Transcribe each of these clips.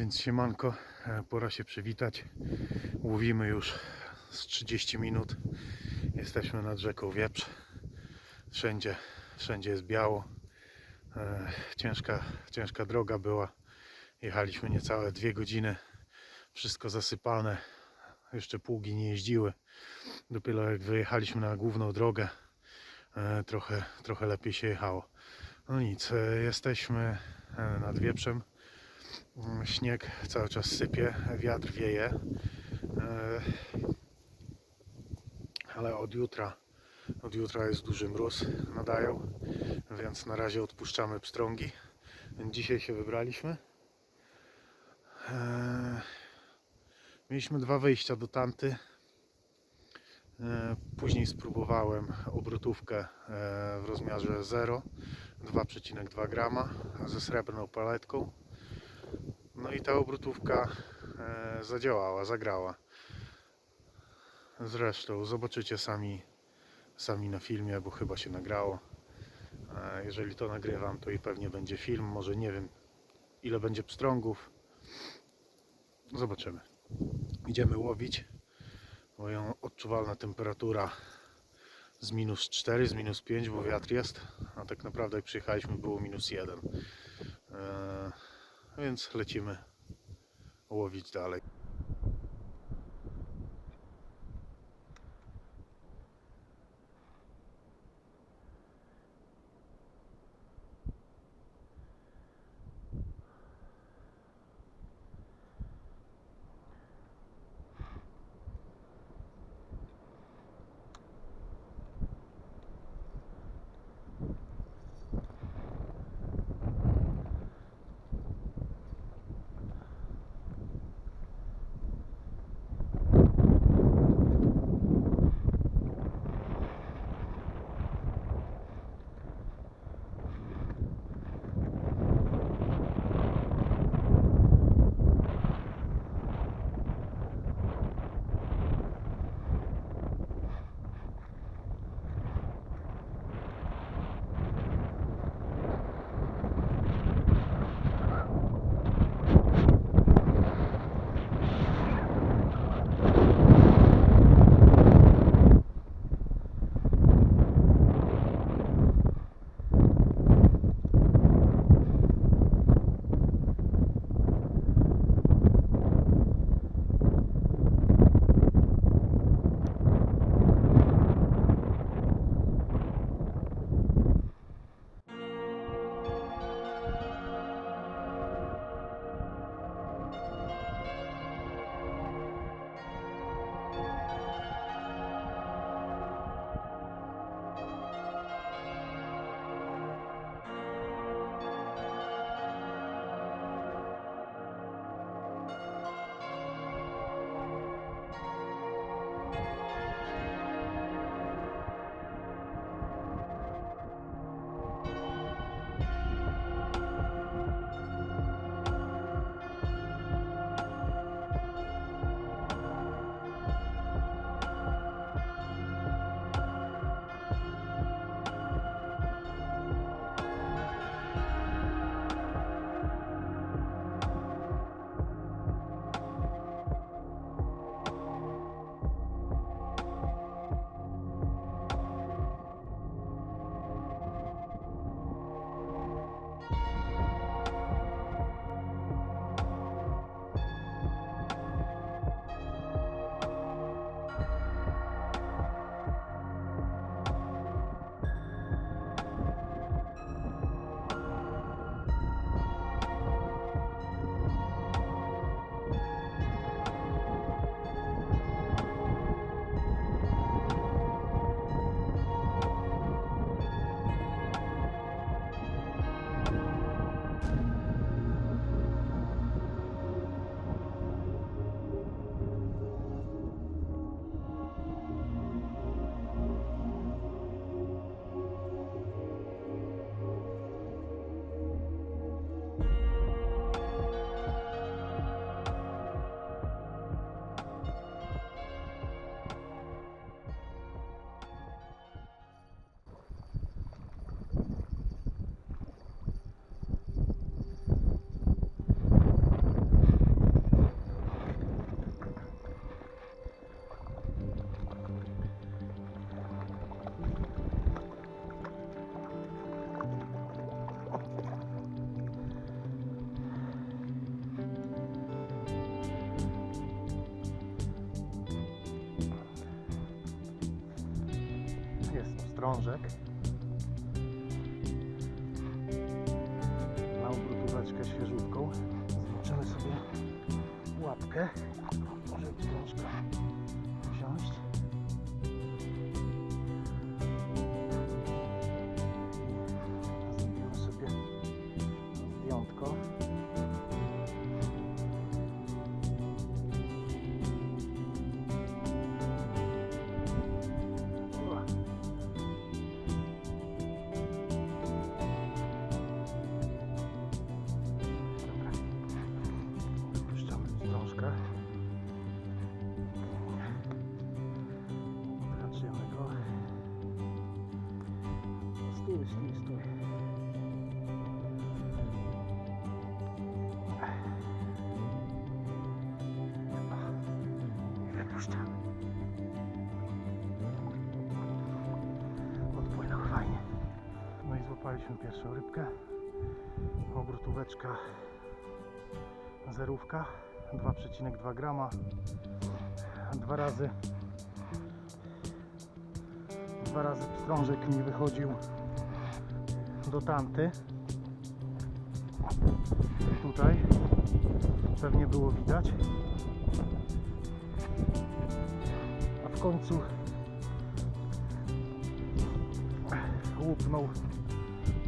więc siemanko, e, pora się przywitać. Łowimy już z 30 minut. Jesteśmy nad rzeką Wieprz. Wszędzie, wszędzie jest biało. E, Ciężka, ciężka droga była. Jechaliśmy niecałe dwie godziny. Wszystko zasypane. Jeszcze pługi nie jeździły. Dopiero jak wyjechaliśmy na główną drogę, e, trochę, trochę lepiej się jechało. No nic, jesteśmy nad Wieprzem. Mm, Śnieg cały czas sypie, wiatr wieje. E, Ale od jutra, od jutra jest duży mróz, nadają, więc na razie odpuszczamy pstrągi. Dzisiaj się wybraliśmy. E, Mieliśmy dwa wyjścia do Tanty. E, Później spróbowałem obrotówkę w rozmiarze 0, 2,2 grama ze srebrną paletką. No i ta obrotówka e, zadziałała, zagrała. Zresztą zobaczycie sami, sami na filmie, bo chyba się nagrało. E, jeżeli to nagrywam, to i pewnie będzie film. Może nie wiem, ile będzie pstrągów. Zobaczymy. Idziemy łowić, bo ją odczuwalna temperatura z minus 4, z minus 5, bo wiatr jest, a tak naprawdę jak przyjechaliśmy było minus 1. E, więc lecimy łowić dalej. Pstrążek. Na obrotóweczkę świeżutką. Zobaczymy sobie łapkę. Wypuszczamy. Odpłynął fajnie. No i złapaliśmy pierwszą rybkę. Obrotóweczka zerówka. 2,2 grama. Dwa razy. Dwa razy pstrążek mi wychodził do tanty. Tutaj. Pewnie było widać a w końcu łupnął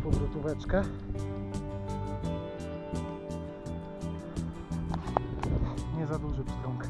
powrotóweczkę. Nie za duży pstrąg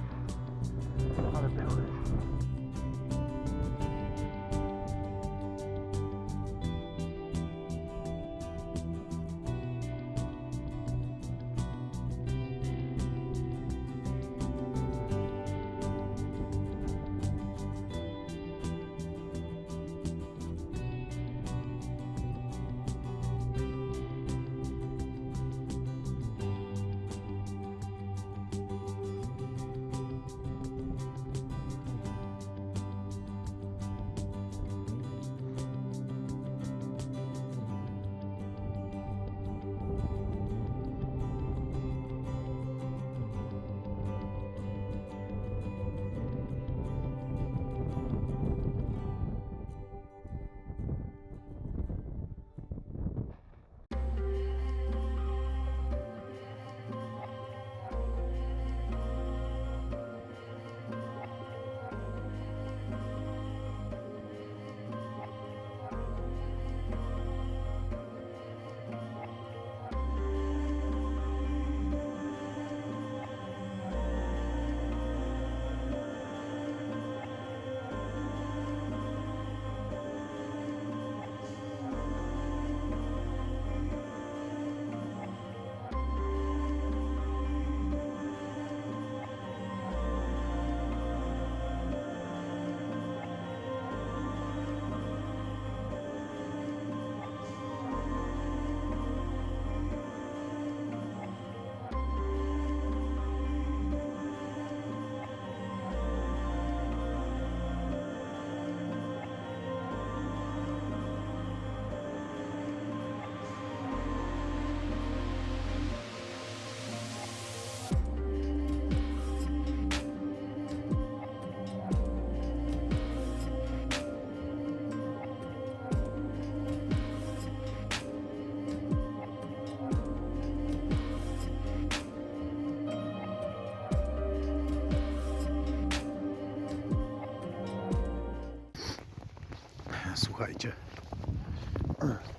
Słuchajcie,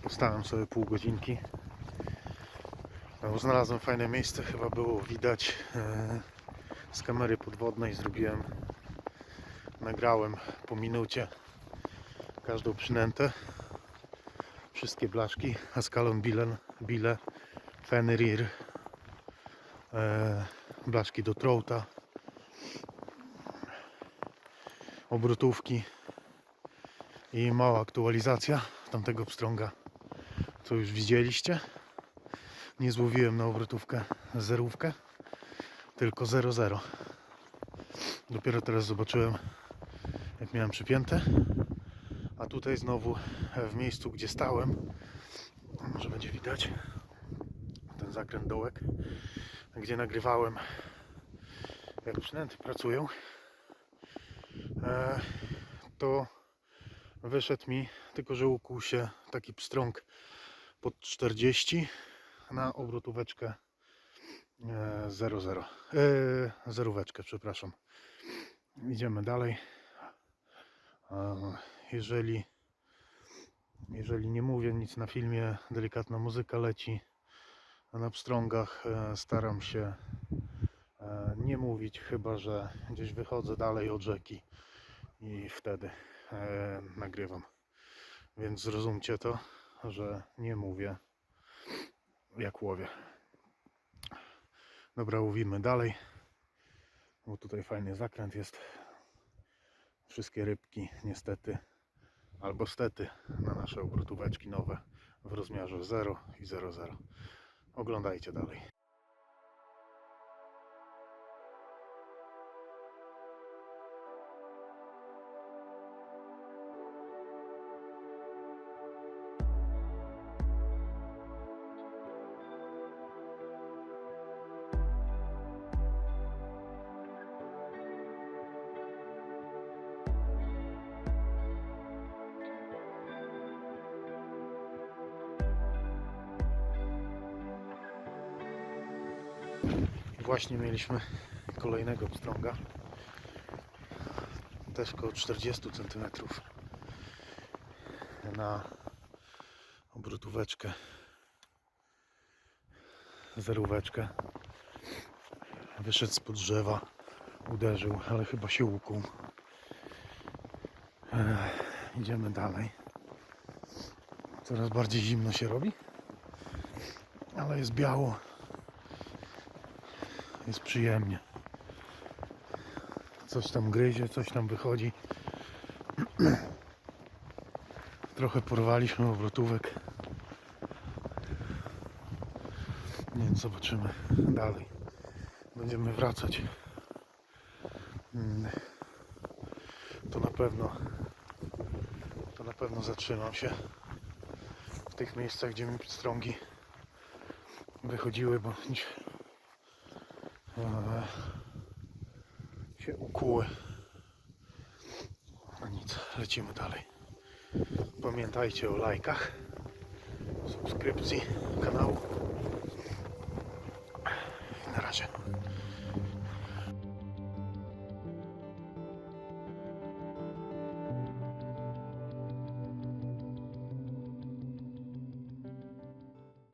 postałem sobie pół godzinki. Znalazłem fajne miejsce, chyba było widać e, z kamery podwodnej. Zrobiłem, nagrałem po minucie każdą przynętę. Wszystkie blaszki, Ascalon Bilen, Bile, Fenrir, e, blaszki do trouta, obrotówki i mała aktualizacja tamtego pstrąga, co już widzieliście. Nie złowiłem na obrotówkę zerówkę, tylko 0,0. Dopiero teraz zobaczyłem, jak miałem przypięte. A tutaj znowu w miejscu, gdzie stałem, może będzie widać ten zakręt dołek, gdzie nagrywałem, jak przynęty pracują, e, to wyszedł mi, tylko że ukuł się taki pstrąg pod 40 na obrotóweczkę e, 00. E, zeróweczkę, przepraszam. Idziemy dalej. E, Jeżeli, jeżeli nie mówię nic na filmie, delikatna muzyka leci. Na pstrągach staram się nie mówić, chyba że gdzieś wychodzę dalej od rzeki i wtedy nagrywam. Więc zrozumcie to, że nie mówię jak łowię. Dobra, łowimy dalej, bo tutaj fajny zakręt jest. Wszystkie rybki niestety albo stety na nasze obrotóweczki nowe w rozmiarze 0 i 00. Oglądajcie dalej. Właśnie mieliśmy kolejnego pstrąga. Też około 40 cm na obrotóweczkę, zeróweczkę. Wyszedł spod drzewa, uderzył, ale chyba się ukuł. Ech, idziemy dalej. Coraz bardziej zimno się robi, ale jest biało jest przyjemnie. Coś tam gryzie, coś tam wychodzi. Trochę porwaliśmy obrotówek. Więc zobaczymy dalej. Będziemy wracać. Mm. To na pewno to na pewno zatrzymam się w tych miejscach, gdzie mi strągi wychodziły, bo się ukuły. No nic, lecimy dalej. Pamiętajcie o lajkach, subskrypcji kanału. Na razie.